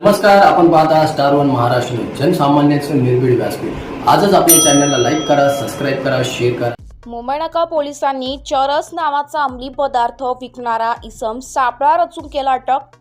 नमस्कार आपण पाहता स्टार वन महाराष्ट्र जनसामान्यांचं निर्भीड व्यासपीठ. आजच आपल्या चॅनलला लाईक करा सबस्क्राईब करा शेअर करा. मुंबईनाका पोलिसांनी चरस नावाचा अंमली पदार्थ विकणारा इसम सापळा रचून केला अटक.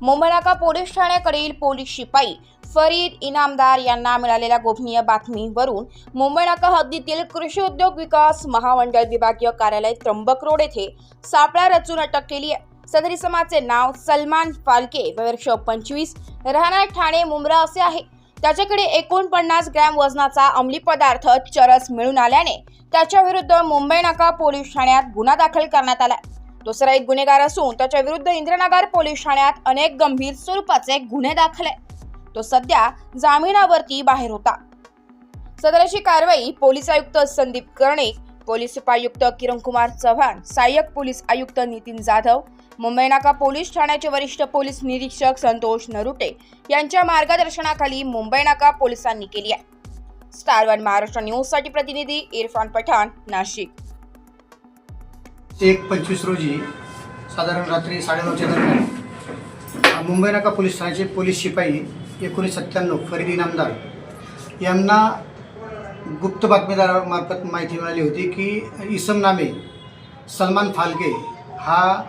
मुंबईनाका पोलीस ठाण्याकडील पोलीस शिपाई फरीद इनामदार यांना मिळालेल्या गोपनीय बातमीवरून मुंबईनाका हद्दीतील कृषी उद्योग विकास महामंडळ विभागीय कार्यालय त्र्यंबक रोड येथे सापळा रचून अटक केली आहे. सदर इसमाचे नाव सलमान फालके वर्ष पंचवीस. राहणार ठाणे मुंब्रा असे आहे. त्याच्याकडे एकोणपन्नास ग्रॅम वजनाचा अंमली पदार्थ चरस मिळून आल्याने त्याच्या विरुद्ध मुंबई नाका पोलीस ठाण्यात गुन्हा दाखल करण्यात आलाय दुसरा एक गुन्हेगार असून त्याच्या विरुद्ध इंद्रनगर पोलीस ठाण्यात अनेक गंभीर स्वरूपाचे गुन्हे दाखल आहे तो सध्या जामिनावरती बाहेर होता. सदराची कारवाई पोलीस आयुक्त संदीप कर्णिक पोलीस उपायुक्त किरणकुमार चव्हाण सहाय्यक पोलीस आयुक्त नितीन जाधव मुंबई नाका पोलीस ठाण्याचे वरिष्ठ पोलीस निरीक्षक संतोष नरुटे यांच्या मार्गदर्शनाखाली मुंबई नाका पोलिसांनी केली आहे. स्टार वन महाराष्ट्र न्यूजसाठी प्रतिनिधी इरफान पठाण नाशिक. एक पंचवीस रोजी साधारण रात्री साडेनऊच्या दरम्यान मुंबई नाका पोलीस ठाण्याचे पोलीस शिपाई एकोणीस सत्त्याण्णव फरीद इनामदार यांना गुप्त बातमीदारामार्फत माहिती मिळाली होती की इसम नामे सलमान फाल्के हा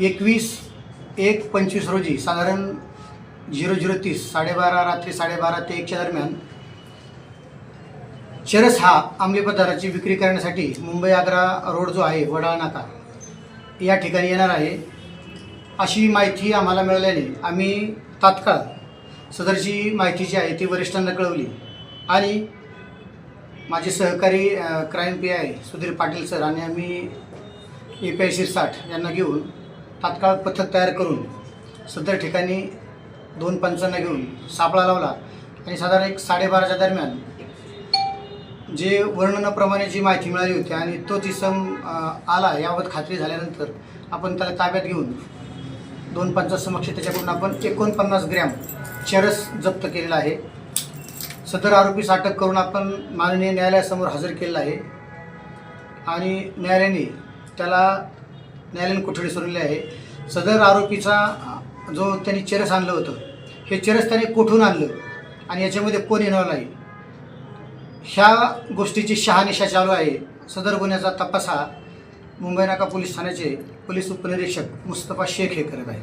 एकवीस एक पंचवीस रोजी साधारण झिरो झिरो तीस साडेबारा रात्री साडेबारा ते एकच्या दरम्यान चरस हा अंमली पदार्थाची विक्री करण्यासाठी मुंबई आग्रा रोड जो आहे वडाळ नाका या ठिकाणी येणार आहे. अशी माहिती आम्हाला मिळाल्याने आम्ही तात्काळ सदरची माहिती जी आहे ती वरिष्ठांना कळवली. आणि माझे सहकारी crime P I Sudhir Patil sir आणि आम्ही ए पी आय शिरसाठ यांना घेऊन तात्काळ पथक तयार करून सदर ठिकाणी दोन पंचांना घेऊन सापळा लावला आणि साधारण एक साडेबाराच्या दरम्यान जे वर्णनाप्रमाणे जी माहिती मिळाली होती आणि तो इसम आला याबाबत खात्री झाल्यानंतर आपण त्याला ताब्यात घेऊन दोन समक्ष त्याच्याकडून आपण एकोणपन्नास ग्रॅम चरस जप्त केलेला आहे. सदर आरोपीस अटक करून आपण माननीय न्यायालयासमोर हजर केलेला आहे. आणि न्यायालयाने त्याला न्यायालयीन कोठडी सोडलेली आहे. सदर आरोपीचा जो त्यांनी चेरस आणलं होतं हे चेरस त्याने कुठून आणलं आणि याच्यामध्ये कोण येणार नाही ह्या गोष्टीची शहानिशा चालू आहे. सदर गुन्ह्याचा तपास हा मुंबई नाका पोलीस ठाण्याचे पोलीस उपनिरीक्षक मुस्तफा शेख हे करत आहेत.